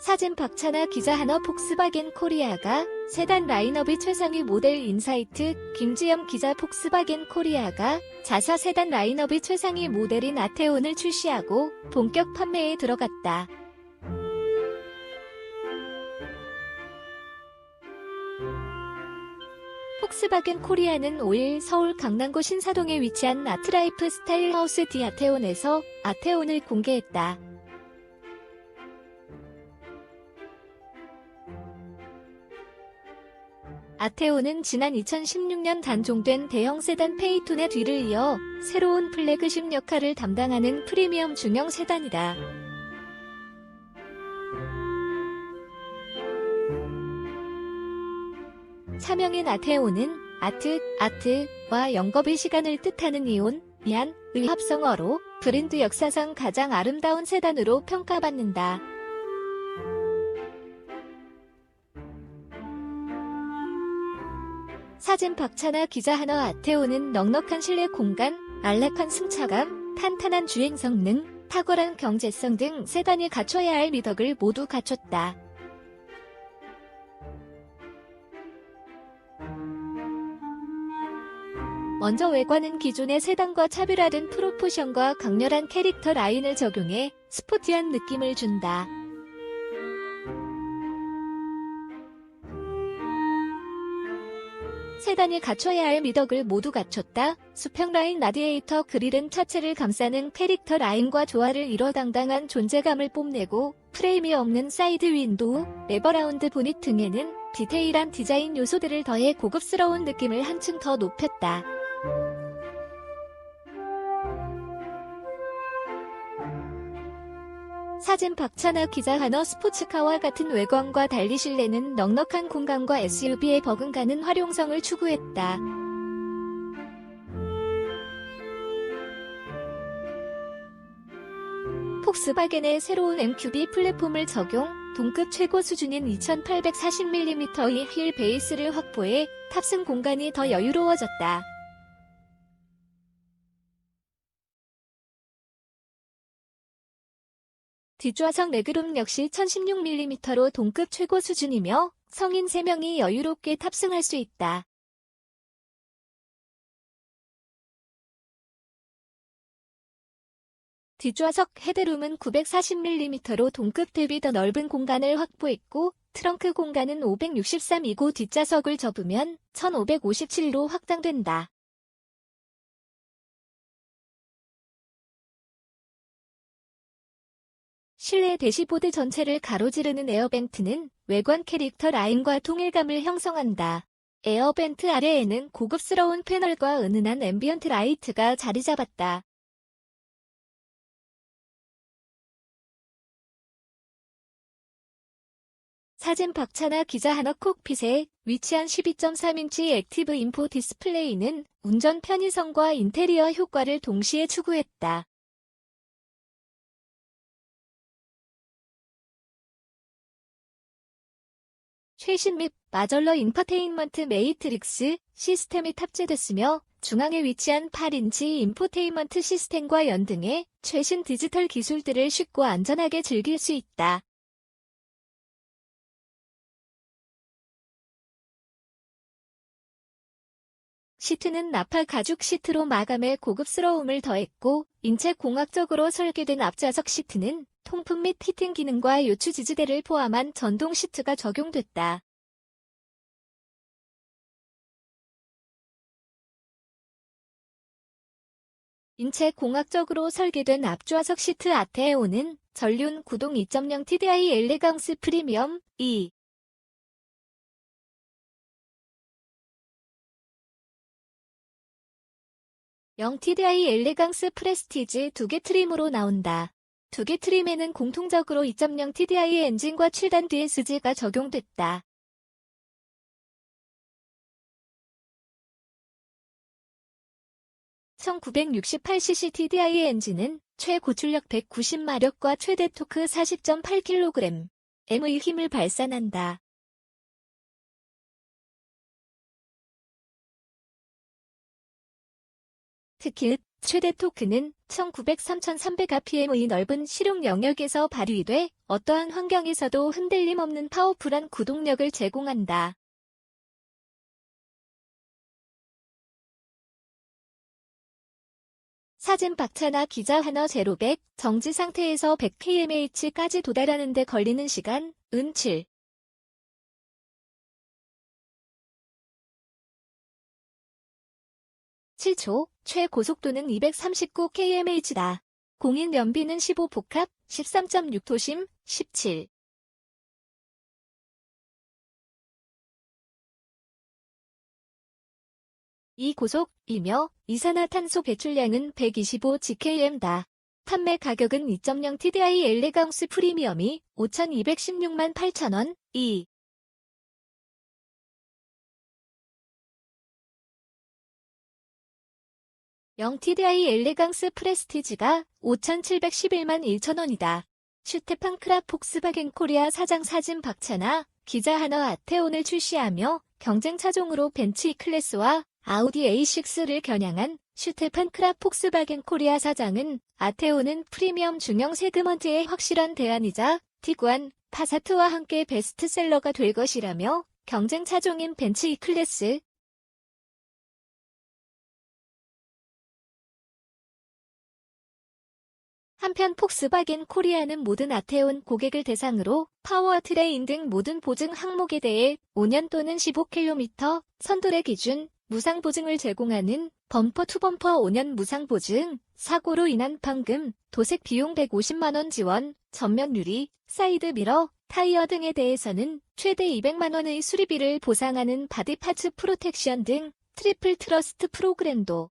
사진 박찬아 기자 하나 폭스바겐 코리아가 세단 라인업의 최상위 모델 인사이트 김지영 기자 폭스바겐 코리아가 자사 세단 라인업의 최상위 모델인 아테온을 출시하고 본격 판매에 들어갔다. 폭스바겐 코리아는 5일 서울 강남구 신사동에 위치한 아트라이프 스타일 하우스 디 아테온에서 아테온을 공개했다. 아테오는 지난 2016년 단종된 대형 세단 페이톤의 뒤를 이어 새로운 플래그십 역할을 담당하는 프리미엄 중형 세단이다. 차명인 아테오는 아트, 아트와 영겁의 시간을 뜻하는 이온, 이안, 의 합성어로 브랜드 역사상 가장 아름다운 세단으로 평가받는다. 사진 박찬아 기자 하나 아테오는 넉넉한 실내 공간, 안락한 승차감, 탄탄한 주행 성능, 탁월한 경제성 등 세단이 갖춰야 할 미덕을 모두 갖췄다. 먼저 외관은 기존의 세단과 차별화된 프로포션과 강렬한 캐릭터 라인을 적용해 스포티한 느낌을 준다. 세단이 갖춰야 할 미덕을 모두 갖췄다. 수평 라인 라디에이터 그릴은 차체를 감싸는 캐릭터 라인과 조화를 이뤄 당당한 존재감을 뽐내고 프레임이 없는 사이드 윈도우, 레버라운드 보닛 등에는 디테일한 디자인 요소들을 더해 고급스러운 느낌을 한층 더 높였다. 사진 박찬아 기자 하너 스포츠카와 같은 외관과 달리 실내는 넉넉한 공간과 SUV의 버금가는 활용성을 추구했다. 폭스바겐의 새로운 MQB 플랫폼을 적용, 동급 최고 수준인 2840mm의 휠 베이스를 확보해 탑승 공간이 더 여유로워졌다. 뒷좌석 레그룸 역시 1016mm로 동급 최고 수준이며 성인 3명이 여유롭게 탑승할 수 있다. 뒷좌석 헤드룸은 940mm로 동급 대비 더 넓은 공간을 확보했고 트렁크 공간은 563이고 뒷좌석을 접으면 1557로 확장된다. 실내 대시보드 전체를 가로지르는 에어벤트는 외관 캐릭터 라인과 통일감을 형성한다. 에어벤트 아래에는 고급스러운 패널과 은은한 앰비언트 라이트가 자리 잡았다. 사진 박찬아 기자 하나 콕핏에 위치한 12.3인치 액티브 인포 디스플레이는 운전 편의성과 인테리어 효과를 동시에 추구했다. 최신 및 마절러 인퍼테인먼트 메이트릭스 시스템이 탑재됐으며 중앙에 위치한 8인치 인포테인먼트 시스템과 연등의 최신 디지털 기술들을 쉽고 안전하게 즐길 수 있다. 시트는 나팔 가죽 시트로 마감해 고급스러움을 더했고 인체 공학적으로 설계된 앞좌석 시트는 통풍 및 피팅 기능과 요추 지지대를 포함한 전동 시트가 적용됐다. 인체 공학적으로 설계된 앞좌석 시트 아테오는 전륜 구동 2.0 TDI 엘레강스 프리미엄 2 0 TDI 엘레강스 프레스티지 두 개 트림으로 나온다. 두 개 트림에는 공통적으로 2.0 TDI 엔진과 7단 DSG가 적용됐다. (1968cc) TDI 엔진은 최고출력 190마력과 최대 토크 40.8kg, M의 힘을 발산한다. 특히 최대 토크는 1900-3300rpm의 넓은 실용 영역에서 발휘돼 어떠한 환경에서도 흔들림 없는 파워풀한 구동력을 제공한다. 사진 박차나 기자 하나 제로백 정지 상태에서 100kmh까지 도달하는 데 걸리는 시간, 은 7. 7초, 최고속도는 239kmh다. 공인 연비는 15 복합, 13.6도심, 17. 이 고속이며 이산화탄소 배출량은 125gkm다. 판매 가격은 2.0 TDI 엘레강스 프리미엄이 5,216만 8천원, 2. 0 TDI 엘레강스 프레스티지가 5,711만 1천원이다. 슈테판 크라 폭스바겐 코리아 사장 사진 박차나 기자 하나 아테온을 출시하며 경쟁 차종으로 벤츠 클래스와 아우디 A6를 겨냥한 슈테판 크라 폭스바겐 코리아 사장은 아테오는 프리미엄 중형 세그먼트의 확실한 대안이자 티구안, 파사트와 함께 베스트셀러가 될 것이라며 경쟁 차종인 벤츠 E클래스, 한편 폭스바겐 코리아는 모든 아테온 고객을 대상으로 파워 트레인 등 모든 보증 항목에 대해 5년 또는 15km 선돌의 기준 무상 보증을 제공하는 범퍼 투 범퍼 5년 무상 보증, 사고로 인한 판금, 도색 비용 150만원 지원, 전면 유리, 사이드 미러, 타이어 등에 대해서는 최대 200만원의 수리비를 보상하는 바디 파츠 프로텍션 등 트리플 트러스트 프로그램도